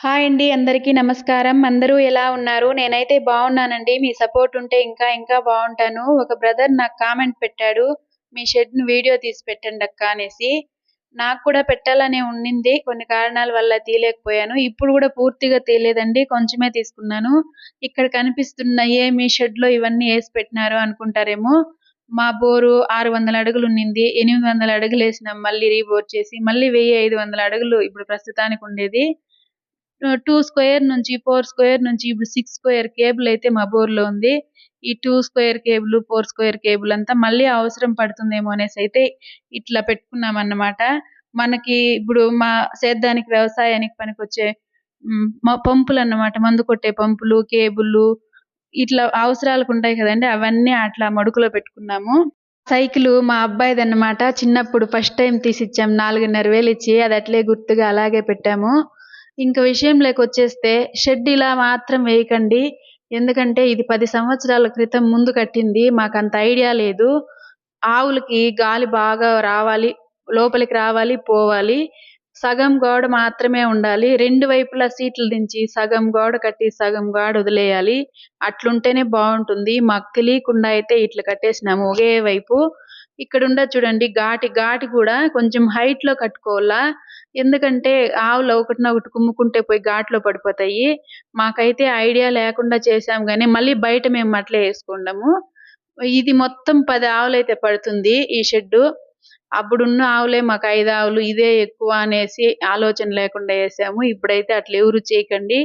Hi అండి అందరికీ నమస్కారం. అందరూ ఎలా ఉన్నారు? నేనైతే బాగున్నానండి. మీ సపోర్ట్ ఉంటే ఇంకా ఇంకా బాగుంటాను. ఒక బ్రదర్ నాకు కామెంట్ పెట్టాడు. మీ షెడ్ను వీడియో తీసి పెట్టండి అక్క అనేసి. నాకు కూడా పెట్టాలనే ఉండింది. కొన్ని కారణాల వల్ల తీయలేకపోయాను. ఇప్పుడు కూడా పూర్తిగా తీయలేదండి. కొంచెమే తీసుకున్నాను. ఇక్కడ కనిపిస్తున్న ఏ మీ షెడ్లో ఇవన్నీ వేసి పెట్టినారు అనుకుంటారేమో. మా బోరు ఆరు వందల అడుగులు ఉన్నింది. ఎనిమిది వందల అడుగులు వేసినాం. మళ్ళీ రీబోర్ చేసి మళ్ళీ వెయ్యి ఐదు వందల అడుగులు ఇప్పుడు ప్రస్తుతానికి ఉండేది. టూ స్క్వేర్ నుంచి ఫోర్ స్క్వేర్ నుంచి ఇప్పుడు సిక్స్ స్క్వేర్ కేబుల్ అయితే మా బోర్లో ఉంది. ఈ two square cable four square cable అంతా మళ్ళీ అవసరం పడుతుందేమో అనేసి అయితే ఇట్లా పెట్టుకున్నాం అన్నమాట మనకి ఇప్పుడు మా సేద్యానికి వ్యవసాయానికి పనికొచ్చే మా పంపులు అన్నమాట మందు కొట్టే పంపులు కేబుల్ ఇట్లా అవసరాలకు ఉంటాయి కదండి. అవన్నీ అట్లా మడుకులో పెట్టుకున్నాము. సైకిల్ మా అబ్బాయిది అన్నమాట చిన్నప్పుడు ఫస్ట్ టైం తీసిచ్చాం. నాలుగున్నర వేలు ఇచ్చి అది అట్లే గుర్తుగా అలాగే పెట్టాము. ఇంకా విషయంలోకి వచ్చేస్తే షెడ్ ఇలా మాత్రం వేయకండి. ఎందుకంటే ఇది పది సంవత్సరాల క్రితం ముందు కట్టింది. మాకు అంత ఐడియా లేదు. ఆవులకి గాలి బాగా రావాలి లోపలికి రావాలి పోవాలి. సగం గోడ మాత్రమే ఉండాలి. రెండు వైపులా సీట్లు దించి సగం గోడ కట్టి సగం గోడ వదిలేయాలి. అట్లుంటేనే బాగుంటుంది. మాకు తెలియకుండా అయితే ఇట్లా కట్టేసినాము. ఒకే వైపు ఇక్కడ ఉండ చూడండి ఘాటి ఘాటి కూడా కొంచెం హైట్లో కట్టుకోవాలా? ఎందుకంటే ఆవులు ఒకటిన ఒకటి కుమ్ముకుంటే పోయి ఘాట్లో పడిపోతాయి. మాకైతే ఐడియా లేకుండా చేసాం కానీ మళ్ళీ బయట మేము అట్లే వేసుకుండము ఇది మొత్తం పది ఆవులు అయితే పడుతుంది ఈ షెడ్ అప్పుడున్న ఆవులే మాకు ఐదు ఆవులు ఇదే ఎక్కువ అనేసి ఆలోచన లేకుండా వేసాము. ఇప్పుడైతే అట్లా ఎవరు చేయకండి.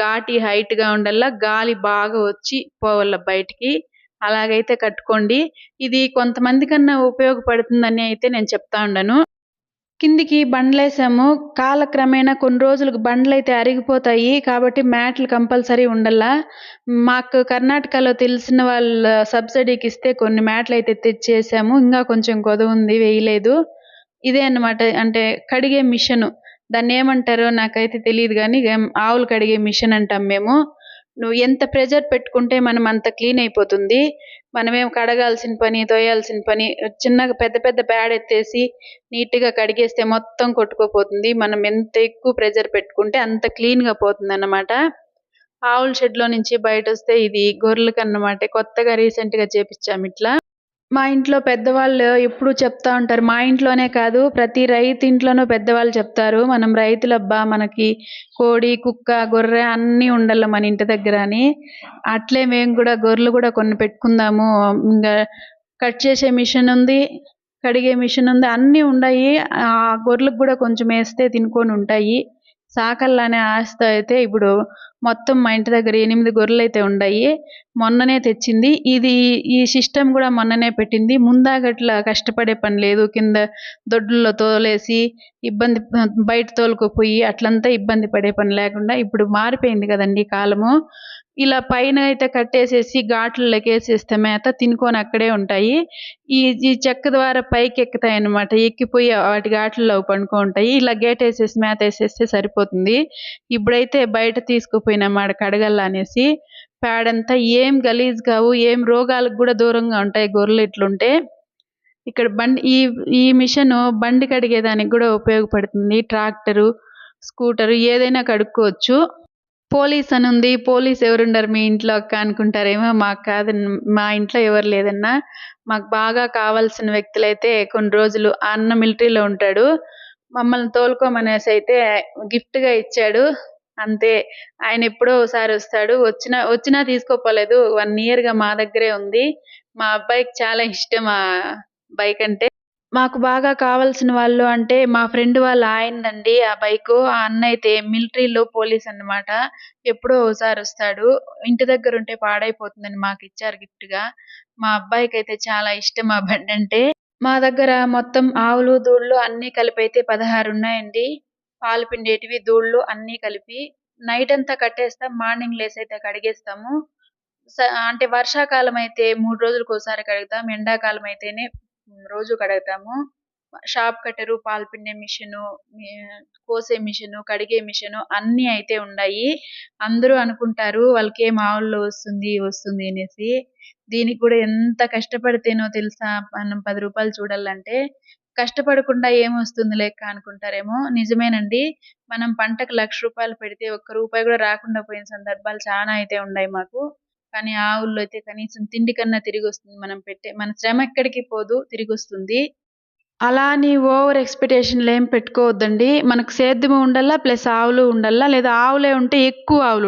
ఘాటి హైట్గా ఉండల్లా గాలి బాగా వచ్చి పోవాల బయటికి. అలాగైతే కట్టుకోండి. ఇది కొంతమంది కన్నా ఉపయోగపడుతుందని అయితే నేను చెప్తా ఉండను. కిందికి బండ్లేసాము. కాలక్రమేణా కొన్ని రోజులకు బండ్లు అయితే అరిగిపోతాయి. కాబట్టి మ్యాట్లు కంపల్సరీ ఉండల్లా మాకు కర్ణాటకలో తెలిసిన వాళ్ళ సబ్సిడీకి ఇస్తే కొన్ని మ్యాట్లు అయితే తెచ్చేసాము. ఇంకా కొంచెం కొదవ ఉంది వేయలేదు. ఇదే అన్నమాట. అంటే కడిగే మిషన్. దాన్ని ఏమంటారో నాకైతే తెలియదు కానీ ఆవులు కడిగే మిషన్ అంటాం మేము. నువ్వు ఎంత ప్రెజర్ పెట్టుకుంటే మనం అంత క్లీన్ అయిపోతుంది. మనమేం కడగాల్సిన పని తోయాల్సిన పని చిన్నగా పెద్ద పెద్ద ప్యాడ్ ఎత్తేసి నీట్గా కడిగేస్తే మొత్తం కొట్టుకోపోతుంది. మనం ఎంత ఎక్కువ ప్రెజర్ పెట్టుకుంటే అంత క్లీన్గా పోతుంది అన్నమాట ఆవుల షెడ్లో నుంచి బయట వస్తే ఇది గొర్రెలకి అన్నమాట కొత్తగా రీసెంట్గా చేపించాము ఇట్లా. మా ఇంట్లో పెద్దవాళ్ళు ఎప్పుడు చెప్తా ఉంటారు మా ఇంట్లోనే కాదు ప్రతి రైతు ఇంట్లోనూ పెద్దవాళ్ళు చెప్తారు మనం రైతులబ్బా మనకి కోడి కుక్క గొర్రె అన్నీ ఉండాలి మన ఇంటి దగ్గర అని. అట్లే మేము కూడా గొర్రెలు కూడా కొన్ని పెట్టుకుందాము ఇంకా కట్ చేసే మిషన్ ఉంది కడిగే మిషన్ ఉంది అన్నీ ఉన్నాయి ఆ గొర్రెలకు కూడా కొంచెం వేస్తే తినుకొని ఉంటాయి. సాకల్లానే ఆస్తి అయితే ఇప్పుడు మొత్తం మా ఇంటి దగ్గర ఎనిమిది గొర్రెలు అయితే ఉన్నాయి మొన్ననే తెచ్చింది. ఇది ఈ సిస్టమ్ కూడా మొన్ననే పెట్టింది. ముందాగట్లా కష్టపడే పని లేదు. కింద దొడ్లలో తోలేసి ఇబ్బంది బయట తోలుకుపోయి అట్లంతా ఇబ్బంది పడే పని లేకుండా ఇప్పుడు మారిపోయింది కదండి కాలము. ఇలా పైన అయితే కట్టేసేసి ఘాట్లలోకి వేసేస్తే మేత తినుకొని అక్కడే ఉంటాయి. ఈ ఈ చెక్క ద్వారా పైకి ఎక్కుతాయి అన్నమాట. ఎక్కిపోయి వాటి ఘాట్లలో పండుకో ఉంటాయి. ఇలా గేట్ వేసేసి మేత వేసేస్తే సరిపోతుంది. ఇప్పుడైతే బయట తీసుకుపోయినమాట కడగల్ల కడగల్లా అనేసి పేడంతా ఏం గలీజ్ కావు ఏం రోగాలకు కూడా దూరంగా ఉంటాయి గొర్రెలు ఇట్లుంటే. ఇక్కడ బండి ఈ ఈ మిషన్ బండి కడిగేదానికి కూడా ఉపయోగపడుతుంది. ట్రాక్టరు స్కూటరు ఏదైనా కడుక్కోవచ్చు. పోలీస్ అని ఉంది పోలీస్ ఎవరుండరు మీ ఇంట్లో అక్క అనుకుంటారేమో. మాకు కాదు మా ఇంట్లో ఎవరు లేదన్నా. మాకు బాగా కావాల్సిన వ్యక్తులైతే కొన్ని రోజులు ఆ అన్న మిలిటరీలో ఉంటాడు. మమ్మల్ని తోలుకోమనేసి అయితే గిఫ్ట్గా ఇచ్చాడు. అంతే. ఆయన ఎప్పుడో ఒకసారి వస్తాడు. వచ్చినా వచ్చినా తీసుకోపోలేదు. వన్ ఇయర్గా మా దగ్గరే ఉంది. మా అబ్బాయికి చాలా ఇష్టం ఆ బైక్ అంటే. మాకు బాగా కావాల్సిన వాళ్ళు అంటే మా ఫ్రెండ్ వాళ్ళ ఆయనదండి ఆ బైక్. ఆ అన్న అయితే మిలిటరీలో పోలీస్ అన్నమాట. ఎప్పుడో ఒకసారి వస్తాడు. ఇంటి దగ్గర ఉంటే పాడైపోతుందని మాకు ఇచ్చారు గిఫ్ట్గా మా అబ్బాయికి అయితే చాలా ఇష్టం ఆ బండి అంటే. మా దగ్గర మొత్తం ఆవులు దూడలు అన్ని కలిపి అయితే పదహారు ఉన్నాయండి. పాలు పిండేటివి దూడలు అన్ని కలిపి. నైట్ అంతా కట్టేస్తాం మార్నింగ్ లేసి అయితే కడిగేస్తాము. స- అంటే వర్షాకాలం అయితే మూడు రోజులకు ఒకసారి కడుగుతాం ఎండాకాలం అయితేనే రోజు కడుగుతాము షాప్ కట్టరు పాలు పిండే మిషన్ కోసే మిషన్ కడిగే మిషన్ అన్ని అయితే ఉన్నాయి అందరూ అనుకుంటారు వాళ్ళకి ఏం ఆవుల్లో వస్తుంది వస్తుంది అనేసి. దీనికి కూడా ఎంత కష్టపడితేనో తెలుసా? మనం పది రూపాయలు చూడాలంటే. కష్టపడకుండా ఏమొస్తుంది లెక్క అనుకుంటారేమో? నిజమేనండి. మనం పంటకు లక్ష రూపాయలు పెడితే ఒక్క రూపాయి కూడా రాకుండా పోయిన సందర్భాలు చాలా అయితే ఉన్నాయి మాకు. కానీ ఆవుల్లో అయితే కనీసం తిండి కన్నా తిరిగి వస్తుంది మనం పెట్టే మన శ్రమ ఎక్కడికి పోదు తిరిగి వస్తుంది అలా అని ఓవర్ ఎక్స్పెక్టేషన్లు ఏం పెట్టుకోవద్దండి. మనకు సేద్యం ఉండాలా ప్లస్ ఆవులు ఉండాలా లేదా ఆవులే ఉంటే ఎక్కువ ఆవులు